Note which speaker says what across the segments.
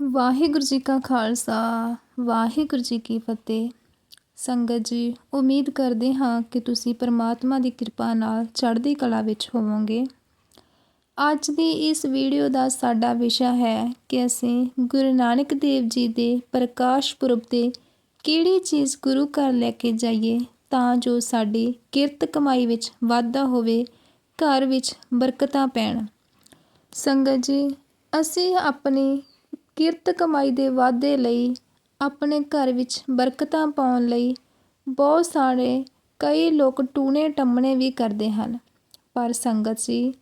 Speaker 1: ਵਾਹਿਗੁਰੂ ਜੀ ਕਾ ਖਾਲਸਾ, ਵਾਹਿਗੁਰੂ ਜੀ ਕੀ ਫਤਿਹ। ਸੰਗਤ ਜੀ, ਉਮੀਦ ਕਰਦੇ ਹਾਂ ਕਿ ਤੁਸੀਂ ਪਰਮਾਤਮਾ ਦੀ ਕਿਰਪਾ ਨਾਲ ਚੜ੍ਹਦੀ ਕਲਾ ਵਿੱਚ ਹੋਵੋਗੇ। ਅੱਜ ਦੀ ਇਸ ਵੀਡੀਓ ਦਾ ਸਾਡਾ ਵਿਸ਼ਾ ਹੈ ਕਿ ਅਸੀਂ ਗੁਰੂ ਨਾਨਕ ਦੇਵ ਜੀ ਦੇ ਪ੍ਰਕਾਸ਼ ਪੁਰਬ ਤੇ ਕਿਹੜੀ ਚੀਜ਼ ਗੁਰੂ ਘਰ ਲੈ ਕੇ ਜਾਈਏ ਤਾਂ ਜੋ ਸਾਡੀ ਕਿਰਤ ਕਮਾਈ ਵਿੱਚ ਵਾਧਾ ਹੋਵੇ, ਘਰ ਵਿੱਚ ਬਰਕਤਾਂ ਪੈਣ। ਸੰਗਤ ਜੀ, ਅਸੀਂ ਆਪਣੀ ਕਿਰਤ ਕਮਾਈ ਦੇ ਵਾਧੇ ਲਈ, ਆਪਣੇ ਘਰ ਵਿੱਚ ਬਰਕਤਾਂ ਪਾਉਣ ਲਈ ਬਹੁਤ ਸਾਰੇ, ਕਈ ਲੋਕ ਟੂਣੇ ਟੰਮਣੇ ਵੀ ਕਰਦੇ ਹਨ। ਪਰ ਸੰਗਤ ਜੀ,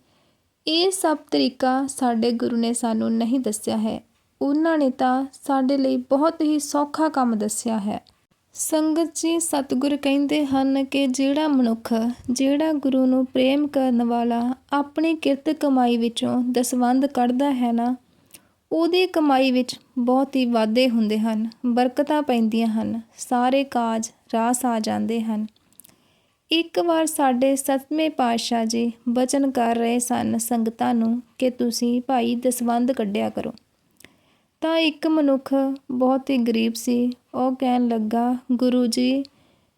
Speaker 1: ਇਹ ਸਭ ਤਰੀਕਾ ਸਾਡੇ ਗੁਰੂ ਨੇ ਸਾਨੂੰ ਨਹੀਂ ਦੱਸਿਆ ਹੈ। ਉਹਨਾਂ ਨੇ ਤਾਂ ਸਾਡੇ ਲਈ ਬਹੁਤ ਹੀ ਸੌਖਾ ਕੰਮ ਦੱਸਿਆ ਹੈ। ਸੰਗਤ ਜੀ, ਸਤਿਗੁਰ ਕਹਿੰਦੇ ਹਨ ਕਿ ਜਿਹੜਾ ਮਨੁੱਖ, ਜਿਹੜਾ ਗੁਰੂ ਨੂੰ ਪ੍ਰੇਮ ਕਰਨ ਵਾਲਾ ਆਪਣੀ ਕਿਰਤ ਕਮਾਈ ਵਿੱਚੋਂ ਦਸਵੰਧ ਕੱਢਦਾ ਹੈ ਨਾ ਉਹਦੀ ਕਮਾਈ ਵਿੱਚ ਬਹੁਤ ਹੀ ਵਾਧੇ ਹੁੰਦੇ ਹਨ, ਬਰਕਤਾਂ ਪੈਂਦੀਆਂ ਹਨ, ਸਾਰੇ ਕਾਜ ਰਾਸ ਆ ਜਾਂਦੇ ਹਨ। ਇੱਕ ਵਾਰ ਸਾਡੇ ਸਤਵੇਂ ਪਾਤਸ਼ਾਹ ਜੀ ਬਚਨ ਕਰ ਰਹੇ ਸਨ ਸੰਗਤਾਂ ਨੂੰ ਕਿ ਤੁਸੀਂ ਭਾਈ ਦਸਵੰਧ ਕੱਢਿਆ ਕਰੋ। ਤਾਂ ਇੱਕ ਮਨੁੱਖ ਬਹੁਤ ਹੀ ਗਰੀਬ ਸੀ, ਉਹ ਕਹਿਣ ਲੱਗਾ, ਗੁਰੂ ਜੀ,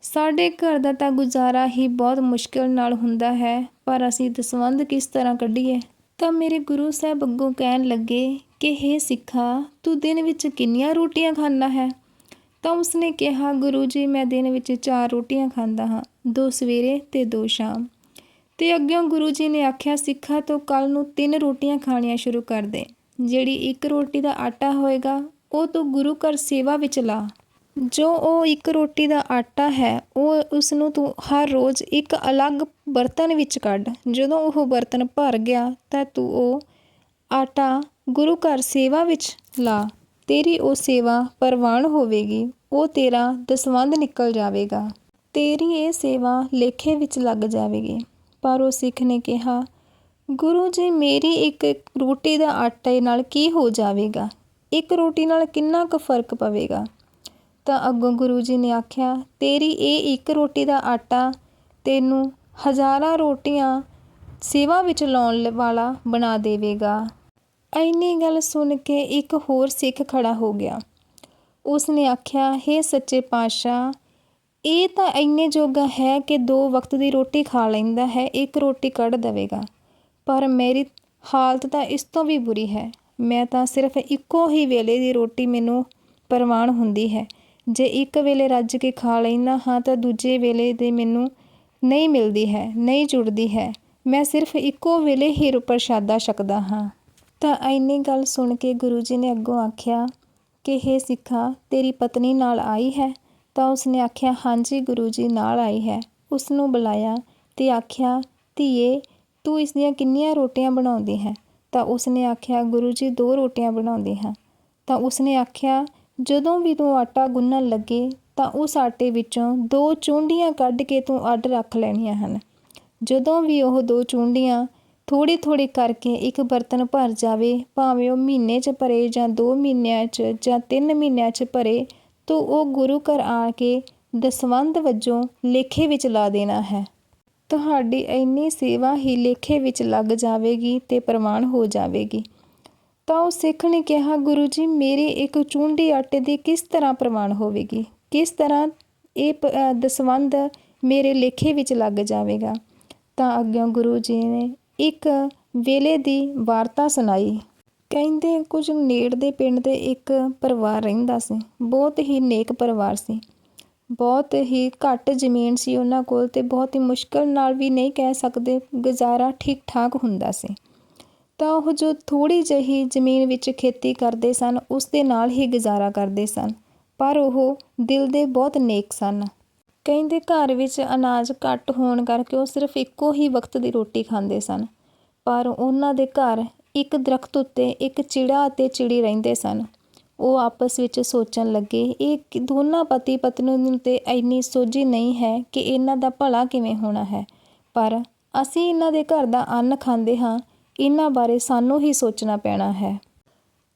Speaker 1: ਸਾਡੇ ਘਰ ਦਾ ਤਾਂ ਗੁਜ਼ਾਰਾ ਹੀ ਬਹੁਤ ਮੁਸ਼ਕਲ ਨਾਲ ਹੁੰਦਾ ਹੈ, ਪਰ ਅਸੀਂ ਦਸਵੰਧ ਕਿਸ ਤਰ੍ਹਾਂ ਕੱਢੀਏ? ਤਾਂ ਮੇਰੇ ਗੁਰੂ ਸਾਹਿਬ ਅੱਗੋਂ ਕਹਿਣ ਲੱਗੇ ਕਿ, ਹੇ ਸਿੱਖਾ, ਤੂੰ ਦਿਨ ਵਿੱਚ ਕਿੰਨੀਆਂ ਰੋਟੀਆਂ ਖਾਂਦਾ ਹੈ? ਤਾਂ ਉਸਨੇ ਕਿਹਾ, ਗੁਰੂ ਜੀ, ਮੈਂ ਦਿਨ ਵਿੱਚ ਚਾਰ ਰੋਟੀਆਂ ਖਾਂਦਾ ਹਾਂ, ਦੋ ਸਵੇਰੇ ਤੇ ਦੋ ਸ਼ਾਮ। ਤੇ ਅੱਗਿਓਂ ਗੁਰੂ ਜੀ ਨੇ ਆਖਿਆ, ਸਿੱਖਾ, ਤੋਂ ਕੱਲ ਨੂੰ ਤਿੰਨ ਰੋਟੀਆਂ ਖਾਣੀਆਂ ਸ਼ੁਰੂ ਕਰ ਦੇ। ਜਿਹੜੀ ਇੱਕ ਰੋਟੀ ਦਾ ਆਟਾ ਹੋਏਗਾ, ਉਹ ਤੂੰ ਗੁਰੂ ਘਰ ਸੇਵਾ ਵਿੱਚ ਲਾ। ਜੋ ਉਹ ਇੱਕ ਰੋਟੀ ਦਾ ਆਟਾ ਹੈ, ਉਹ ਉਸ ਨੂੰ ਤੂੰ ਹਰ ਰੋਜ਼ ਇੱਕ ਅਲੱਗ ਬਰਤਨ ਵਿੱਚ ਕੱਢ। ਜਦੋਂ ਉਹ ਬਰਤਨ ਭਰ ਗਿਆ, ਤਾਂ ਤੂੰ ਉਹ ਆਟਾ ਗੁਰੂ ਘਰ ਸੇਵਾ ਵਿੱਚ ਲਾ, ਤੇਰੀ ਉਹ ਸੇਵਾ ਪ੍ਰਵਾਨ ਹੋਵੇਗੀ, ਉਹ ਤੇਰਾ ਦਸਵੰਧ ਨਿਕਲ ਜਾਵੇਗਾ। ਤੇਰੀ ਇਹ ਸੇਵਾ ਲੇਖੇ ਵਿੱਚ ਲੱਗ ਜਾਵੇਗੀ। ਪਰ ਉਹ ਸਿੱਖ ਨੇ ਕਿਹਾ, ਗੁਰੂ ਜੀ, ਮੇਰੀ ਇੱਕ ਰੋਟੀ ਦਾ ਆਟੇ ਨਾਲ ਕੀ ਹੋ ਜਾਵੇਗਾ? ਇੱਕ ਰੋਟੀ ਨਾਲ ਕਿੰਨਾ ਕੁ ਫ਼ਰਕ ਪਵੇਗਾ? ਤਾਂ ਅੱਗੋਂ ਗੁਰੂ ਜੀ ਨੇ ਆਖਿਆ, ਤੇਰੀ ਇਹ ਇੱਕ ਰੋਟੀ ਦਾ ਆਟਾ ਤੈਨੂੰ ਹਜ਼ਾਰਾਂ ਰੋਟੀਆਂ ਸੇਵਾ ਵਿੱਚ ਲਾਉਣ ਵਾਲਾ ਬਣਾ ਦੇਵੇਗਾ। ਐਨੀ ਗੱਲ ਸੁਣ ਕੇ ਇੱਕ ਹੋਰ ਸਿੱਖ ਖੜਾ ਹੋ ਗਿਆ। ਉਸ ਨੇ ਆਖਿਆ, ਹੇ ਸੱਚੇ ਪਾਤਸ਼ਾਹ, ਇਹ ਤਾਂ ਇੰਨੇ ਜੋਗਾ ਹੈ ਕਿ ਦੋ ਵਕਤ ਦੀ ਰੋਟੀ ਖਾ ਲੈਂਦਾ ਹੈ, ਇੱਕ ਰੋਟੀ ਕੱਢ ਦੇਵੇਗਾ। ਪਰ ਮੇਰੀ ਹਾਲਤ ਤਾਂ ਇਸ ਤੋਂ ਵੀ ਬੁਰੀ ਹੈ। ਮੈਂ ਤਾਂ ਸਿਰਫ ਇੱਕੋ ਹੀ ਵੇਲੇ ਦੀ ਰੋਟੀ ਮੈਨੂੰ ਪ੍ਰਵਾਨ ਹੁੰਦੀ ਹੈ। ਜੇ ਇੱਕ ਵੇਲੇ ਰੱਜ ਕੇ ਖਾ ਲੈਂਦਾ ਹਾਂ ਤਾਂ ਦੂਜੇ ਵੇਲੇ ਦੇ ਮੈਨੂੰ ਨਹੀਂ ਮਿਲਦੀ ਹੈ, ਨਹੀਂ ਜੁੜਦੀ ਹੈ। ਮੈਂ ਸਿਰਫ ਇੱਕੋ ਵੇਲੇ ਹੀ ਪ੍ਰਸ਼ਾਦਾ ਛਕਦਾ ਹਾਂ। ਤਾਂ ਐਨੀ ਗੱਲ ਸੁਣ ਕੇ ਗੁਰੂ ਜੀ ਨੇ ਅੱਗੋਂ ਆਖਿਆ ਕਿ ਹੇ ਸਿੱਖਾ, ਤੇਰੀ ਪਤਨੀ ਨਾਲ ਆਈ ਹੈ? ਤਾਂ ਉਸਨੇ ਆਖਿਆ, ਹਾਂਜੀ, ਗੁਰੂ ਜੀ ਨਾਲ ਆਈ ਹੈ। ਉਸ ਨੂੰ ਬੁਲਾਇਆ ਤੇ ਆਖਿਆ, ਧੀਏ, ਤੂੰ ਇਸ ਦੀਆਂ ਕਿੰਨੀਆਂ ਰੋਟੀਆਂ ਬਣਾਉਂਦੀ ਹੈ? ਤਾਂ ਉਸਨੇ ਆਖਿਆ, ਗੁਰੂ ਜੀ, ਦੋ ਰੋਟੀਆਂ ਬਣਾਉਂਦੀ ਹਾਂ। ਤਾਂ ਉਸਨੇ ਆਖਿਆ, ਜਦੋਂ ਵੀ ਤੂੰ ਆਟਾ ਗੁੰਨਣ ਲੱਗੇ, ਤਾਂ ਉਸ ਆਟੇ ਵਿੱਚੋਂ ਦੋ ਚੁੰਡੀਆਂ ਕੱਢ ਕੇ ਤੂੰ ਅੱਡ ਰੱਖ ਲੈਣੀਆਂ ਹਨ। ਜਦੋਂ ਵੀ ਉਹ ਦੋ ਚੁੰਡੀਆਂ ਥੋੜੀ ਥੋੜੀ ਕਰਕੇ ਇੱਕ ਬਰਤਨ ਭਰ ਜਾਵੇ, ਭਾਵੇਂ ਉਹ ਮਹੀਨੇ 'ਚ ਭਰੇ ਜਾਂ 2 ਮਹੀਨਿਆਂ 'ਚ ਜਾਂ 3 ਮਹੀਨਿਆਂ 'ਚ ਭਰੇ, ਤਾਂ ਉਹ ਗੁਰੂ ਘਰ ਆ ਕੇ ਦਸਵੰਧ ਵਜੋਂ ਲੇਖੇ ਵਿੱਚ ਲਾ ਦੇਣਾ ਹੈ। ਤੁਹਾਡੀ ਇੰਨੀ ਸੇਵਾ ਹੀ ਲੇਖੇ ਵਿੱਚ ਲੱਗ ਜਾਵੇਗੀ ਤੇ ਪ੍ਰਮਾਣ ਹੋ ਜਾਵੇਗੀ। ਤਾਂ ਉਹ ਸਿੱਖ ਨੇ ਕਿਹਾ, ਗੁਰੂ ਜੀ, ਮੇਰੇ ਇੱਕ ਚੁੰਡੀ ਆਟੇ ਦੀ ਕਿਸ ਤਰ੍ਹਾਂ ਪ੍ਰਮਾਣ ਹੋਵੇਗੀ? ਕਿਸ ਤਰ੍ਹਾਂ ਇਹ ਦਸਵੰਧ ਮੇਰੇ ਲੇਖੇ ਵਿੱਚ ਲੱਗ ਜਾਵੇਗਾ? ਤਾਂ ਅੱਗੇ ਗੁਰੂ ਜੀ ਨੇ ਇੱਕ ਵੇਲੇ ਦੀ ਵਾਰਤਾ ਸੁਣਾਈ। ਕਹਿੰਦੇ ਕੁਝ ਨੇੜ ਦੇ ਪਿੰਡ ਦੇ ਇੱਕ ਪਰਿਵਾਰ ਰਹਿੰਦਾ ਸੀ। ਬਹੁਤ ਹੀ ਨੇਕ ਪਰਿਵਾਰ ਸੀ। ਬਹੁਤ ਹੀ ਘੱਟ ਜ਼ਮੀਨ ਸੀ ਉਹਨਾਂ ਕੋਲ ਤੇ ਬਹੁਤ ਹੀ ਮੁਸ਼ਕਲ ਨਾਲ ਵੀ ਨਹੀਂ ਕਹਿ ਸਕਦੇ ਗੁਜ਼ਾਰਾ ਠੀਕ ਠਾਕ ਹੁੰਦਾ ਸੀ। ਤਾਂ ਉਹ ਜੋ ਥੋੜ੍ਹੀ ਜਿਹੀ ਜ਼ਮੀਨ ਵਿੱਚ ਖੇਤੀ ਕਰਦੇ ਸਨ, ਉਸ ਦੇ ਨਾਲ ਹੀ ਗੁਜ਼ਾਰਾ ਕਰਦੇ ਸਨ। ਪਰ ਉਹ ਦਿਲ ਦੇ ਬਹੁਤ ਨੇਕ ਸਨ। ਕਈ ਦੇ ਘਰ ਵਿੱਚ ਅਨਾਜ ਘੱਟ ਹੋਣ ਕਰਕੇ ਉਹ ਸਿਰਫ ਇੱਕੋ ਹੀ ਵਕਤ ਦੀ ਰੋਟੀ ਖਾਂਦੇ ਸਨ, ਪਰ ਉਹਨਾਂ ਦੇ ਘਰ ਇੱਕ ਦਰਖਤ ਉੱਤੇ ਇੱਕ ਚਿੜਾ ਅਤੇ ਚਿੜੀ ਰਹਿੰਦੇ ਸਨ। ਉਹ ਆਪਸ ਵਿੱਚ ਸੋਚਣ ਲੱਗੇ, ਇਹ ਦੋਨਾਂ ਪਤੀ ਪਤਨੀ ਨੂੰ ਤੇ ਇੰਨੀ ਸੋਝੀ ਨਹੀਂ ਹੈ ਕਿ ਇਹਨਾਂ ਦਾ ਭਲਾ ਕਿਵੇਂ ਹੋਣਾ ਹੈ, ਪਰ ਅਸੀਂ ਇਹਨਾਂ ਦੇ ਘਰ ਦਾ ਅੰਨ ਖਾਂਦੇ ਹਾਂ, ਇਹਨਾਂ ਬਾਰੇ ਸਾਨੂੰ ਹੀ ਸੋਚਣਾ ਪੈਣਾ ਹੈ।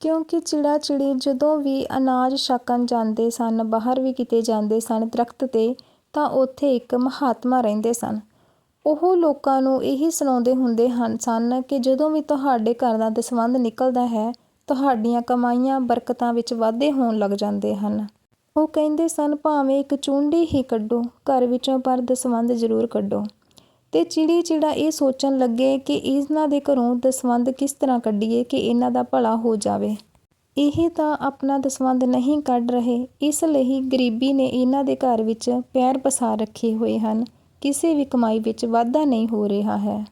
Speaker 1: ਕਿਉਂਕਿ ਚਿੜਾ ਚਿੜੀ ਜਦੋਂ ਵੀ ਅਨਾਜ ਛਕਣ ਜਾਂਦੇ ਸਨ, ਬਾਹਰ ਵੀ ਕਿਤੇ ਜਾਂਦੇ ਸਨ, ਦਰਖਤ ਤੇ ਤਾਂ ਉੱਥੇ ਇੱਕ ਮਹਾਤਮਾ ਰਹਿੰਦੇ ਸਨ। ਉਹ ਲੋਕਾਂ ਨੂੰ ਇਹੀ ਸੁਣਾਉਂਦੇ ਹੁੰਦੇ ਹਨ ਸਨ ਕਿ ਜਦੋਂ ਵੀ ਤੁਹਾਡੇ ਘਰ ਦਾ ਦਸਵੰਧ ਨਿਕਲਦਾ ਹੈ, ਤੁਹਾਡੀਆਂ ਕਮਾਈਆਂ ਬਰਕਤਾਂ ਵਿੱਚ ਵਾਧੇ ਹੋਣ ਲੱਗ ਜਾਂਦੇ ਹਨ। ਉਹ ਕਹਿੰਦੇ ਸਨ, ਭਾਵੇਂ ਇੱਕ ਚੁੰਡੀ ਹੀ ਕੱਢੋ, ਘਰ ਵਿੱਚੋਂ ਪਰ ਦਸਵੰਧ ਜ਼ਰੂਰ ਕੱਢੋ। ਤੇ ਚਿੜੀ ਚਿੜਾ ਇਹ ਸੋਚਣ ਲੱਗੇ ਕਿ ਇਹਨਾਂ ਦੇ ਘਰੋਂ ਦਸਵੰਧ ਕਿਸ ਤਰ੍ਹਾਂ ਕੱਢੀਏ ਕਿ ਇਹਨਾਂ ਦਾ ਭਲਾ ਹੋ ਜਾਵੇ। ਇਹ ਤਾਂ ਆਪਣਾ ਦਸਵੰਧ ਨਹੀਂ ਕੱਢ ਰਹੇ, ਇਸ ਲਈ ਗਰੀਬੀ ਨੇ ਇਹਨਾਂ ਦੇ ਘਰ ਵਿੱਚ ਪੈਰ ਪਸਾਰ ਰੱਖੇ ਹੋਏ ਹਨ। ਕਿਸੇ ਵੀ ਕਮਾਈ ਵਿੱਚ ਵਾਧਾ ਨਹੀਂ ਹੋ ਰਿਹਾ ਹੈ।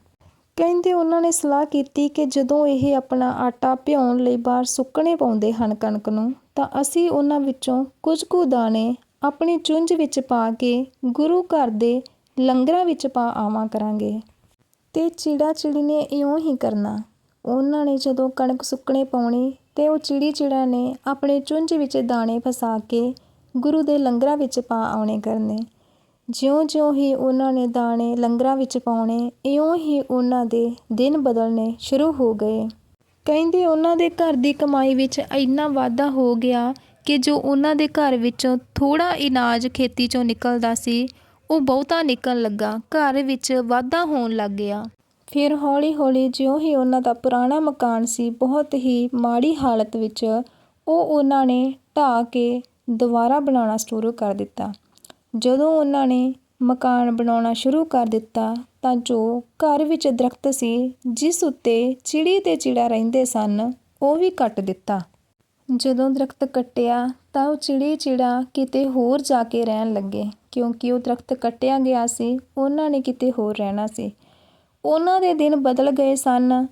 Speaker 1: ਕਹਿੰਦੇ ਉਹਨਾਂ ਨੇ ਸਲਾਹ ਕੀਤੀ ਕਿ ਜਦੋਂ ਇਹ ਆਪਣਾ ਆਟਾ ਭਿਉਣ ਲਈ ਬਾਹਰ ਸੁੱਕਣੇ ਪਾਉਂਦੇ ਹਨ ਕਣਕ ਨੂੰ, ਤਾਂ ਅਸੀਂ ਉਹਨਾਂ ਵਿੱਚੋਂ ਕੁਝ ਕੁ ਦਾਣੇ ਆਪਣੀ ਚੁੰਝ ਵਿੱਚ ਪਾ ਕੇ ਗੁਰੂ ਘਰ ਦੇ ਲੰਗਰਾਂ ਵਿੱਚ ਪਾ ਆਵਾਂ ਕਰਾਂਗੇ। ਤੇ ਚਿੜਾ ਚਿੜੀ ਨੇ ਇਉਂ ਹੀ ਕਰਨਾ। ਉਹਨਾਂ ਨੇ ਜਦੋਂ ਕਣਕ ਸੁੱਕਣੇ ਪਾਉਣੀ ਤੇ ਉਹ ਚਿੜੀ ਚਿੜਾ ਨੇ ਆਪਣੇ ਚੁੰਝ ਵਿੱਚ ਦਾਣੇ ਫਸਾ ਕੇ ਗੁਰੂ ਦੇ ਲੰਗਰਾਂ ਵਿੱਚ ਪਾ ਆਉਣੇ ਕਰਨੇ। ਜਿਉਂ-ਜਿਉਂ ਹੀ ਉਹਨਾਂ ਨੇ ਦਾਣੇ ਲੰਗਰਾਂ ਵਿੱਚ ਪਾਉਣੇ, ਇਉਂ ਹੀ ਉਹਨਾਂ ਦੇ ਦਿਨ ਬਦਲਣੇ ਸ਼ੁਰੂ ਹੋ ਗਏ। ਕਹਿੰਦੇ ਉਹਨਾਂ ਦੇ ਘਰ ਦੀ ਕਮਾਈ ਵਿੱਚ ਇੰਨਾ ਵਾਧਾ ਹੋ ਗਿਆ ਕਿ ਜੋ ਉਹਨਾਂ ਦੇ ਘਰ ਵਿੱਚੋਂ ਥੋੜਾ ਇਨਾਜ ਖੇਤੀ ਚੋਂ ਨਿਕਲਦਾ ਸੀ, ਉਹ ਬਹੁਤਾ ਨਿਕਲਣ ਲੱਗਾ। ਘਰ ਵਿੱਚ ਵਾਧਾ ਹੋਣ ਲੱਗ ਗਿਆ। ਫਿਰ ਹੌਲੀ-ਹੌਲੀ ਜਿਉਂ ਹੀ ਉਹਨਾਂ ਦਾ ਪੁਰਾਣਾ ਮਕਾਨ ਸੀ, ਬਹੁਤ ਹੀ ਮਾੜੀ ਹਾਲਤ ਵਿੱਚ ਉਹ ਉਹਨਾਂ ਨੇ ਢਾਹ ਕੇ ਦੁਬਾਰਾ ਬਣਾਉਣਾ ਸ਼ੁਰੂ ਕਰ ਦਿੱਤਾ। ਜਦੋਂ ਉਹਨਾਂ ਨੇ ਮਕਾਨ ਬਣਾਉਣਾ ਸ਼ੁਰੂ ਕਰ ਦਿੱਤਾ, ਤਾਂ ਜੋ ਘਰ ਵਿੱਚ ਦਰੱਖਤ ਸੀ, ਜਿਸ ਉੱਤੇ ਚਿੜੀ ਤੇ ਚਿੜਾ ਰਹਿੰਦੇ ਸਨ, ਉਹ ਵੀ ਕੱਟ ਦਿੱਤਾ। ਜਦੋਂ ਦਰੱਖਤ ਕੱਟਿਆ, ਤਾਂ ਉਹ ਚਿੜੀ ਚਿੜਾ ਕਿਤੇ ਹੋਰ ਜਾ ਕੇ ਰਹਿਣ ਲੱਗੇ, ਕਿਉਂਕਿ ਉਹ ਦਰੱਖਤ ਕੱਟਿਆ ਗਿਆ ਸੀ, ਉਹਨਾਂ ਨੇ ਕਿਤੇ ਹੋਰ ਰਹਿਣਾ ਸੀ। ਉਹਨਾਂ ਦੇ ਦਿਨ ਬਦਲ ਗਏ ਸਨ।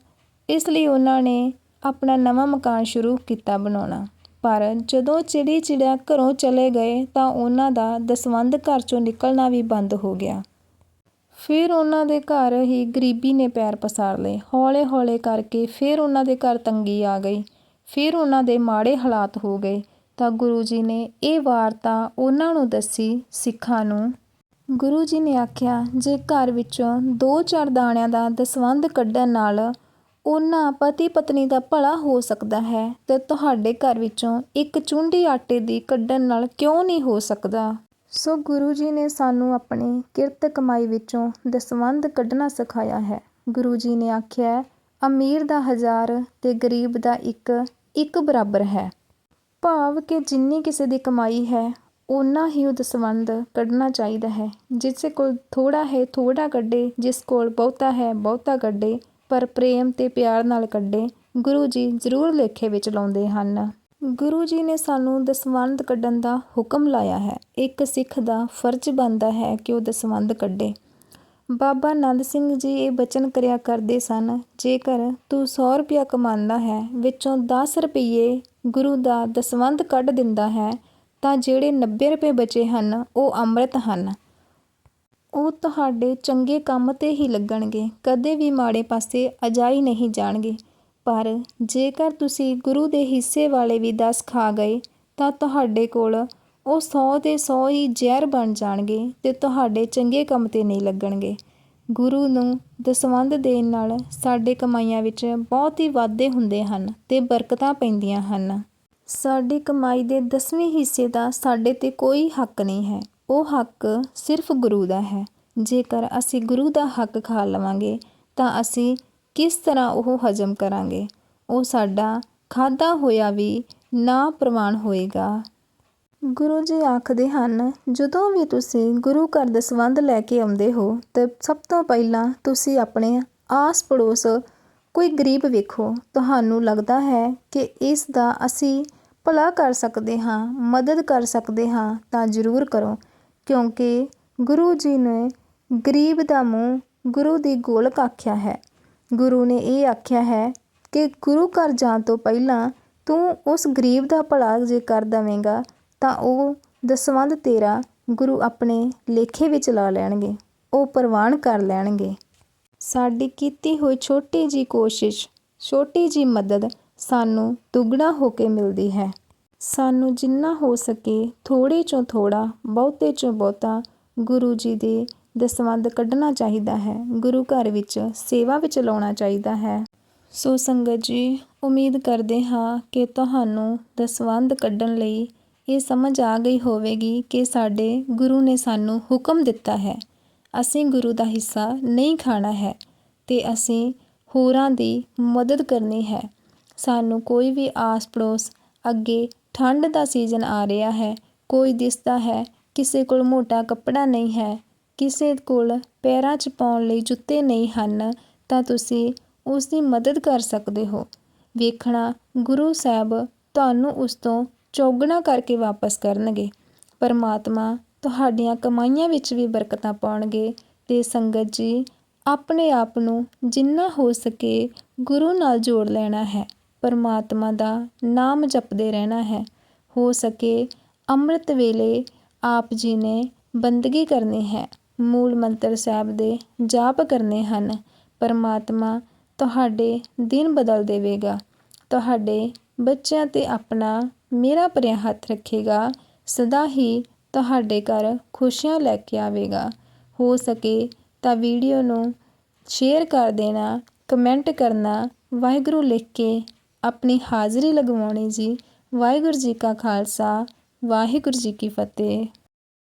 Speaker 1: ਇਸ ਲਈ ਉਹਨਾਂ ਨੇ ਆਪਣਾ ਨਵਾਂ ਮਕਾਨ ਸ਼ੁਰੂ ਕੀਤਾ ਬਣਾਉਣਾ। ਪਰ ਜਦੋਂ ਚਿੜੀ ਚਿੜਿਆ ਘਰੋਂ ਚਲੇ ਗਏ ਤਾਂ ਉਹਨਾਂ ਦਾ ਦਸਵੰਧ ਘਰ ਚੋਂ ਨਿਕਲਣਾ ਵੀ ਬੰਦ ਹੋ ਗਿਆ। ਫਿਰ ਉਹਨਾਂ ਦੇ ਘਰ ਹੀ ਗਰੀਬੀ ਨੇ ਪੈਰ ਪਸਾਰ ਲਏ। ਹੌਲੇ-ਹੌਲੇ ਕਰਕੇ ਫਿਰ ਉਹਨਾਂ ਦੇ ਘਰ ਤੰਗੀ ਆ ਗਈ। ਫਿਰ ਉਹਨਾਂ ਦੇ ਮਾੜੇ ਹਾਲਾਤ ਹੋ ਗਏ। ਤਾਂ ਗੁਰੂ ਜੀ ਨੇ ਇਹ ਵਾਰਤਾ ਉਹਨਾਂ ਨੂੰ ਦੱਸੀ, ਸਿੱਖਾਂ ਨੂੰ ਗੁਰੂ ਜੀ ਨੇ ਆਖਿਆ, ਜੇ ਘਰ ਵਿੱਚੋਂ ਦੋ ਚਾਰ ਦਾਣਿਆਂ ਦਾ ਦਸਵੰਧ ਕੱਢਣ ਨਾਲ ਉਹਨਾਂ ਪਤੀ ਪਤਨੀ ਦਾ ਭਲਾ ਹੋ ਸਕਦਾ ਹੈ, ਤੇ ਤੁਹਾਡੇ ਘਰ ਵਿੱਚੋਂ ਇੱਕ ਚੁੰਡੀ ਆਟੇ ਦੀ ਕੱਢਣ ਨਾਲ ਕਿਉਂ ਨਹੀਂ ਹੋ ਸਕਦਾ? ਸੋ ਗੁਰੂ ਜੀ ਨੇ ਸਾਨੂੰ ਆਪਣੀ ਕਿਰਤ ਕਮਾਈ ਵਿੱਚੋਂ ਦਸਵੰਧ ਕੱਢਣਾ ਸਿਖਾਇਆ ਹੈ। ਗੁਰੂ ਜੀ ਨੇ ਆਖਿਆ, ਅਮੀਰ ਦਾ ਹਜ਼ਾਰ ਤੇ ਗਰੀਬ ਦਾ ਇੱਕ ਇੱਕ ਬਰਾਬਰ ਹੈ। ਭਾਵ ਕਿ ਜਿੰਨੀ ਕਿਸੇ ਦੀ ਕਮਾਈ ਹੈ ਓਨਾ ਹੀ ਉਹ ਦਸਵੰਧ ਕੱਢਣਾ ਚਾਹੀਦਾ ਹੈ ਜਿਸ ਕੋਲ ਥੋੜਾ ਹੈ ਥੋੜਾ ਕੱਢੇ, ਜਿਸ ਕੋਲ ਬਹੁਤਾ ਹੈ, ਬਹੁਤਾ ਕੱਢੇ, ਪਰ ਪ੍ਰੇਮ ਤੇ ਪਿਆਰ ਨਾਲ ਕੱਢੇ, ਗੁਰੂ ਜੀ ਜ਼ਰੂਰ ਲੇਖੇ ਵਿੱਚ ਲਾਉਂਦੇ ਹਨ। ਗੁਰੂ ਜੀ ਨੇ ਸਾਨੂੰ ਦਸਵੰਧ ਕੱਢਣ ਦਾ ਹੁਕਮ ਲਾਇਆ ਹੈ। ਇੱਕ ਸਿੱਖ ਦਾ ਫਰਜ਼ ਬਣਦਾ ਹੈ ਕਿ ਉਹ ਦਸਵੰਧ ਕੱਢੇ। ਬਾਬਾ ਆਨੰਦ ਸਿੰਘ ਜੀ ਇਹ ਬਚਨ ਕਰਿਆ ਕਰਦੇ ਸਨ, ਜੇਕਰ ਤੂੰ 100 ਰੁਪਇਆ ਕਮਾਉਂਦਾ ਹੈ, ਵਿੱਚੋਂ 10 ਰੁਪਏ ਗੁਰੂ ਦਾ ਦਸਵੰਧ ਕੱਢ ਦਿੰਦਾ ਹੈ ਤਾਂ ਜਿਹੜੇ 90 ਰੁਪਏ ਬਚੇ ਹਨ, ਉਹ ਅੰਮ੍ਰਿਤ ਹਨ। ਉਹ ਤੁਹਾਡੇ ਚੰਗੇ ਕੰਮ ਤੇ ਹੀ ਲੱਗਣਗੇ। ਕਦੇ ਵੀ ਮਾੜੇ ਪਾਸੇ ਅਜਾਈ ਨਹੀਂ ਜਾਣਗੇ। ਪਰ ਜੇਕਰ ਤੁਸੀਂ ਗੁਰੂ ਦੇ ਹਿੱਸੇ ਵਾਲੇ ਵੀ 10 ਖਾ ਗਏ, ਤਾਂ ਤੁਹਾਡੇ ਕੋਲ ਉਹ 100 ਦੇ 100 ਹੀ ਜ਼ਹਿਰ ਬਣ ਜਾਣਗੇ ਤੇ ਤੁਹਾਡੇ ਚੰਗੇ ਕੰਮ ਤੇ ਨਹੀਂ ਲੱਗਣਗੇ। ਗੁਰੂ ਨੂੰ ਦਸਵੰਧ ਦੇਣ ਨਾਲ ਸਾਡੇ ਕਮਾਈਆਂ ਵਿੱਚ ਬਹੁਤ ਹੀ ਵਾਧੇ ਹੁੰਦੇ ਹਨ ਤੇ ਬਰਕਤਾਂ ਪੈਂਦੀਆਂ ਹਨ। ਸਾਡੀ ਕਮਾਈ ਦੇ 10ਵੇਂ ਹਿੱਸੇ ਦਾ ਸਾਡੇ ਤੇ ਕੋਈ ਹੱਕ ਨਹੀਂ ਹੈ। ਉਹ ਹੱਕ ਸਿਰਫ ਗੁਰੂ ਦਾ ਹੈ। ਜੇਕਰ ਅਸੀਂ ਗੁਰੂ ਦਾ ਹੱਕ ਖਾ ਲਵਾਂਗੇ, ਤਾਂ ਅਸੀਂ ਕਿਸ ਤਰ੍ਹਾਂ ਉਹ ਹਜਮ ਕਰਾਂਗੇ? ਉਹ ਸਾਡਾ ਖਾਦਾ ਹੋਇਆ ਵੀ ਨਾ ਪ੍ਰਮਾਣ ਹੋਏਗਾ। ਗੁਰੂ ਜੀ ਆਖਦੇ ਹਨ, ਜਦੋਂ ਵੀ ਤੁਸੀਂ ਗੁਰੂ ਘਰ ਦਸਵੰਧ ਲੈ ਕੇ ਆਉਂਦੇ ਹੋ, ਤਾਂ ਸਭ ਤੋਂ ਪਹਿਲਾਂ ਤੁਸੀਂ ਆਪਣੇ ਆਸ ਪੜੋਸ ਕੋਈ ਗਰੀਬ ਵੇਖੋ। ਤੁਹਾਨੂੰ ਲੱਗਦਾ ਹੈ ਕਿ ਇਸ ਦਾ ਅਸੀਂ ਭਲਾ ਕਰ ਸਕਦੇ ਹਾਂ, ਮਦਦ ਕਰ ਸਕਦੇ ਹਾਂ ਤਾਂ ਜ਼ਰੂਰ ਕਰੋ, ਕਿਉਂਕਿ ਗੁਰੂ ਜੀ ਨੇ ਗਰੀਬ ਦਾ ਮੂੰਹ ਗੁਰੂ ਦੀ ਗੋਲਕ ਆਖਿਆ ਹੈ। ਗੁਰੂ ਨੇ ਇਹ ਆਖਿਆ ਹੈ ਕਿ ਗੁਰੂ ਘਰ ਜਾਣ ਤੋਂ ਪਹਿਲਾਂ ਤੂੰ ਉਸ ਗਰੀਬ ਦਾ ਭਲਾ ਜੇ ਕਰ ਦਵੇਂਗਾ, ਤਾਂ ਉਹ ਦਸਵੰਧ ਤੇਰਾ ਗੁਰੂ ਆਪਣੇ ਲੇਖੇ ਵਿੱਚ ਲਾ ਲੈਣਗੇ, ਉਹ ਪ੍ਰਵਾਨ ਕਰ ਲੈਣਗੇ। ਸਾਡੀ ਕੀਤੀ ਹੋਈ ਛੋਟੀ ਜੀ ਕੋਸ਼ਿਸ਼, ਛੋਟੀ ਜੀ ਮਦਦ ਸਾਨੂੰ ਦੁੱਗਣਾ ਹੋ ਕੇ ਮਿਲਦੀ ਹੈ। ਸਾਨੂੰ ਜਿੰਨਾ ਹੋ ਸਕੇ ਥੋੜੇ ਚੋਂ ਥੋੜਾ ਬਹੁਤੇ ਚੋਂ ਬਹੁਤਾ ਗੁਰੂ ਜੀ ਦੇ ਦਸਵੰਧ ਕੱਢਣਾ ਚਾਹੀਦਾ ਹੈ। ਗੁਰੂ ਘਰ ਵਿੱਚ ਸੇਵਾ ਵਿੱਚ ਲਾਉਣਾ ਚਾਹੀਦਾ ਹੈ। ਸੋ ਸੰਗਤ ਜੀ, ਉਮੀਦ ਕਰਦੇ ਹਾਂ ਕਿ ਤੁਹਾਨੂੰ ਦਸਵੰਧ ਕੱਢਣ ਲਈ ਇਹ ਸਮਝ ਆ ਗਈ ਹੋਵੇਗੀ ਕਿ ਸਾਡੇ ਗੁਰੂ ਨੇ ਸਾਨੂੰ ਹੁਕਮ ਦਿੱਤਾ ਹੈ। ਅਸੀਂ ਗੁਰੂ ਦਾ ਹਿੱਸਾ ਨਹੀਂ ਖਾਣਾ ਹੈ ਤੇ ਅਸੀਂ ਹੋਰਾਂ ਦੀ ਮਦਦ ਕਰਨੀ ਹੈ। ਸਾਨੂੰ ਕੋਈ ਵੀ ਆਸ ਪੜੋਸ ਅੱਗੇ ਠੰਡ ਦਾ ਸੀਜ਼ਨ ਆ ਰਿਹਾ ਹੈ, ਕੋਈ ਦਿਸਦਾ ਹੈ, ਕਿਸੇ ਕੋਲ ਮੋਟਾ ਕੱਪੜਾ ਨਹੀਂ ਹੈ, ਕਿਸੇ ਕੋਲ ਪੈਰਾਂ 'ਚ ਪਾਉਣ ਲਈ ਜੁੱਤੇ ਨਹੀਂ ਹਨ, ਤਾਂ ਤੁਸੀਂ ਉਸ ਦੀ ਮਦਦ ਕਰ ਸਕਦੇ ਹੋ। ਵੇਖਣਾ, ਗੁਰੂ ਸਾਹਿਬ ਤੁਹਾਨੂੰ ਉਸ ਤੋਂ ਚੌਗਣਾ ਕਰਕੇ ਵਾਪਸ ਕਰਨਗੇ। ਪਰਮਾਤਮਾ ਤੁਹਾਡੀਆਂ ਕਮਾਈਆਂ ਵਿੱਚ ਵੀ ਬਰਕਤਾਂ ਪਾਉਣਗੇ ਤੇ ਸੰਗਤ ਜੀ ਆਪਣੇ ਆਪ ਨੂੰ ਜਿੰਨਾ ਹੋ ਸਕੇ ਗੁਰੂ ਨਾਲ ਜੋੜ ਲੈਣਾ ਹੈ। ਪਰਮਾਤਮਾ ਦਾ ਨਾਮ ਜਪਦੇ ਰਹਿਣਾ ਹੈ। ਹੋ ਸਕੇ ਅੰਮ੍ਰਿਤ ਵੇਲੇ ਆਪ ਜੀ ਨੇ ਬੰਦਗੀ ਕਰਨੀ ਹੈ। ਮੂਲ ਮੰਤਰ ਸਾਹਿਬ ਦੇ ਜਾਪ ਕਰਨੇ ਹਨ, ਪਰਮਾਤਮਾ, ਤੁਹਾਡੇ ਦਿਨ ਬਦਲ ਦੇਵੇਗਾ। ਤੁਹਾਡੇ ਬੱਚਿਆਂ ਤੇ ਆਪਣਾ ਮੇਰਾ ਭਰਿਆ ਹੱਥ ਰੱਖੇਗਾ। ਸਦਾ ਹੀ ਤੁਹਾਡੇ ਘਰ ਖੁਸ਼ੀਆਂ ਲੈ ਕੇ ਆਵੇਗਾ। ਹੋ ਸਕੇ ਤਾਂ ਵੀਡੀਓ ਨੂੰ ਸ਼ੇਅਰ ਕਰ ਦੇਣਾ, ਕਮੈਂਟ ਕਰਨਾ, ਵਾਹਿਗੁਰੂ ਲਿਖ ਕੇ ਆਪਣੀ ਹਾਜ਼ਰੀ ਲਗਵਾਉਣੀ ਜੀ। ਵਾਹਿਗੁਰੂ ਜੀ ਕਾ ਖਾਲਸਾ ਵਾਹਿਗੁਰੂ ਜੀ ਕੀ ਫਤਿਹ।